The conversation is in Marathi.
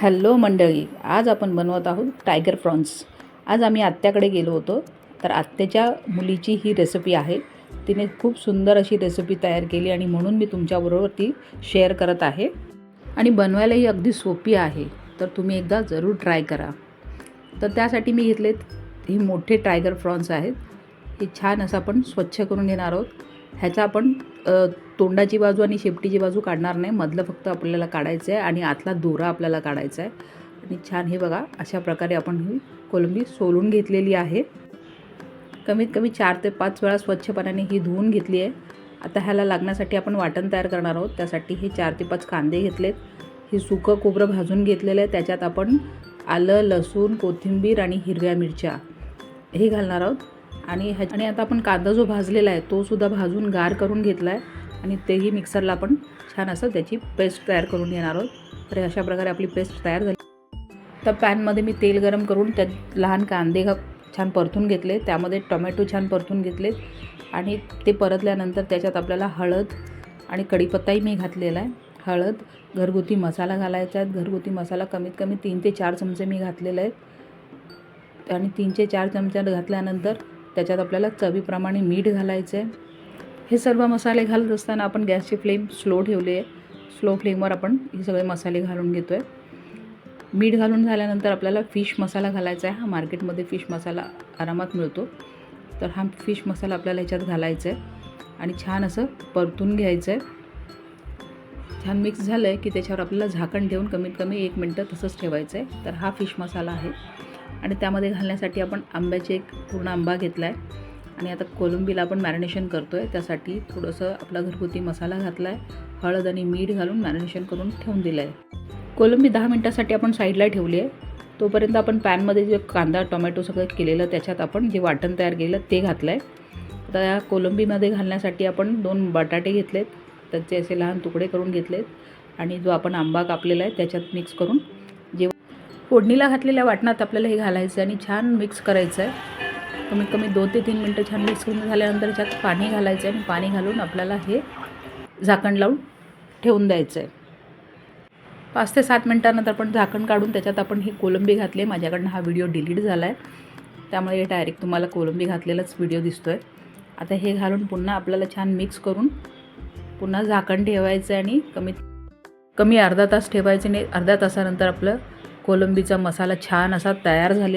हॅलो मंडळी आज आपण बनवत आहोत टायगर प्रॉन्स. आज आम्ही आत्याकडे गेलो होतो तर आत्याच्या मुलीची ही रेसिपी आहे. तिने खूप सुंदर अशी रेसिपी तयार केली आणि म्हणून मी तुमच्याबरोबर ती शेअर करत आहे. आणि बनवायलाही अगदी सोपी आहे तर तुम्ही एकदा जरूर ट्राय करा. तर त्यासाठी मी घेतलेत ही मोठे टायगर प्रॉन्स आहेत. हे छान असं आपण स्वच्छ करून घेणार आहोत. ह्याचा आपण तोंडाची बाजू आणि शेपटीची बाजू काढणार नाही. मधलं फक्त आपल्याला काढायचं आहे आणि आतला दोरा आपल्याला काढायचा आहे आणि छान हे बघा अशा प्रकारे आपण ही कोलंबी सोलून घेतलेली आहे. कमीत कमी चार ते पाच वेळा स्वच्छ पाण्याने ही धुवून घेतली आहे. आता ह्याला लागण्यासाठी आपण वाटण तयार करणार आहोत. त्यासाठी हे चार ते पाच कांदे घेतलेत. हे सुकं खोबरं भाजून घेतलेलं आहे. त्याच्यात आपण आलं लसूण कोथिंबीर आणि हिरव्या मिरच्या हे घालणार आहोत. आणि ह्या आणि आता आपण कांदा जो भाजलेला आहे तो सुद्धा भाजून गार करून घेतला आहे आणि तेही मिक्सरला आपण छान असं त्याची पेस्ट तयार करून घेणार आहोत. तर अशा प्रकारे आपली पेस्ट तयार झाली. तर पॅनमध्ये मी तेल गरम करून त्यात लहान कांदे छान परतून घेतले. त्यामध्ये टोमॅटो छान परतून घेतले आणि ते परतल्यानंतर त्याच्यात आपल्याला हळद आणि कढीपत्ताही मी घातलेला आहे. हळद घरगुती मसाला घालायचा आहे. घरगुती मसाला कमीत कमी तीन ते चार चमचे मी घातलेले आहेत. आणि तीन ते चार चमचे घातल्यानंतर त्याच्यात आपल्याला चवीप्रमाणे मीठ घालायचं आहे हे सर्व मसाले घालत असताना आपण गॅसची फ्लेम स्लो ठेवली आहे. स्लो फ्लेमवर आपण हे सगळे मसाले घालून घेतो आहे मीठ घालून झाल्यानंतर आपल्याला फिश मसाला घालायचा आहे हा मार्केटमध्ये फिश मसाला आरामात मिळतो. तर हा फिश मसाला आपल्याला ह्याच्यात घालायचा आहे आणि छान असं परतून घ्यायचं आहे छान मिक्स झालं आहे की त्याच्यावर आपल्याला झाकण ठेवून कमीत कमी एक मिनटं तसंच ठेवायचं आहे तर हा फिश मसाला आहे. आणि त्यामध्ये घालण्यासाठी आपण आंब्याचे एक पूर्ण आंबा घेतला आहे आणि आता कोलंबीला आपण मॅरिनेशन करतो आहे त्यासाठी थोडंसं आपला घरगुती मसाला घातला आहे हळद आणि मीठ घालून मॅरिनेशन करून ठेवून दिलं आहे कोलंबी दहा मिनटासाठी आपण साईडला ठेवली आहे तोपर्यंत आपण पॅनमध्ये जे कांदा टोमॅटो सगळं केलेलं त्याच्यात आपण जे वाटण तयार केलं ते घातलं आहे आता या कोलंबीमध्ये घालण्यासाठी आपण दोन बटाटे घेतलेत. त्याचे असे लहान तुकडे करून घेतलेत. आणि जो आपण आंबा कापलेला आहे त्याच्यात मिक्स करून फोडणीला घातलेल्या वाटणात आपल्याला हे घालायचं आहे आणि छान मिक्स करायचं आहे कमीत कमी दोन ते तीन मिनटं छान मिक्स करून झाल्यानंतर त्यात पाणी घालायचं आहे आणि पाणी घालून आपल्याला हे झाकण लावून ठेवून द्यायचं आहे पाच ते सात मिनटानंतर आपण झाकण काढून त्याच्यात आपण ही कोलंबी घातली आहे. माझ्याकडनं हा व्हिडिओ डिलीट झाला आहे त्यामुळे डायरेक्ट तुम्हाला कोलंबी घातलेलाच व्हिडिओ दिसतो आहे आता हे घालून पुन्हा आपल्याला छान मिक्स करून पुन्हा झाकण ठेवायचं आहे आणि कमीत कमी अर्धा तास ठेवायचं आणि अर्ध्या तासानंतर आपलं कोलंबीचा मसाला छान असा तयार झाले